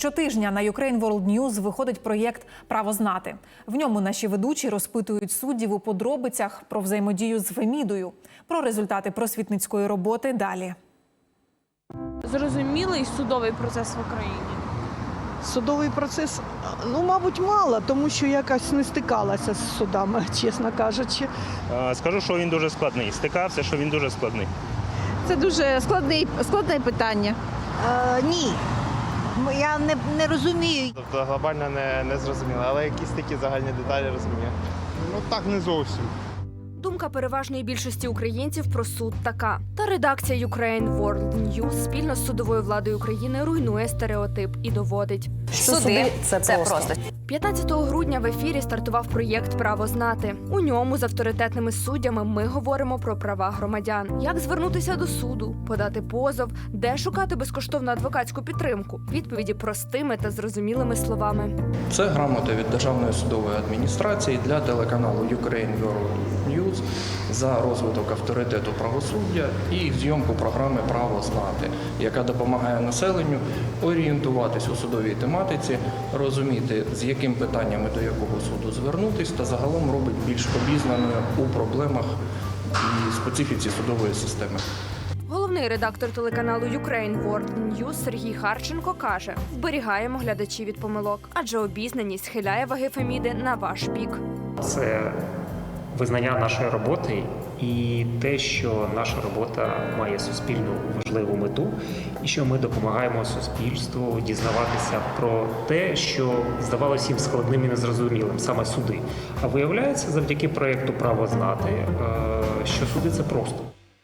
Щотижня на Ukraine World News виходить проєкт Право знати. В ньому наші ведучі розпитують суддів у подробицях про взаємодію з Фемідою, про результати просвітницької роботи далі. Зрозумілий судовий процес в Україні. Судовий процес, ну, мабуть, мало, тому що якось не стикалася з судами, чесно кажучи. Е, Скажу, що він дуже складний. Стикався, що він дуже складний. Це дуже складний, складне питання. Е, ні. Я не, не розумію. Тобто глобально не, не зрозуміло, але якісь такі загальні деталі розумію. Ну так не зовсім. Думка переважної більшості українців про суд така. Та редакція Ukraine World News спільно з судовою владою України руйнує стереотип і доводить. Суди це, просто. 15 грудня в ефірі стартував проєкт Право знати. У ньому з авторитетними суддями ми говоримо про права громадян, як звернутися до суду, подати позов, де шукати безкоштовну адвокатську підтримку. Відповіді простими та зрозумілими словами. Це грамота від Державної судової адміністрації для телеканалу Ukraine World News за розвиток авторитету правосуддя і зйомку програми Право знати, яка допомагає населенню орієнтуватись у судовій тематиці, розуміти, з яким питаннями до якого суду звернутись, та загалом робить більш обізнаною у проблемах і специфіці судової системи. Головний редактор телеканалу Ukraine World News Сергій Харченко каже: вберігаємо глядачів від помилок, адже обізнаність схиляє ваги Феміди на ваш бік. це визнання нашої роботи і те, що наша робота має суспільну важливу мету, і що ми допомагаємо суспільству дізнаватися про те, що здавалося їм складним і незрозумілим, саме суди. А виявляється, завдяки проєкту Право знати, е, що суди це просто.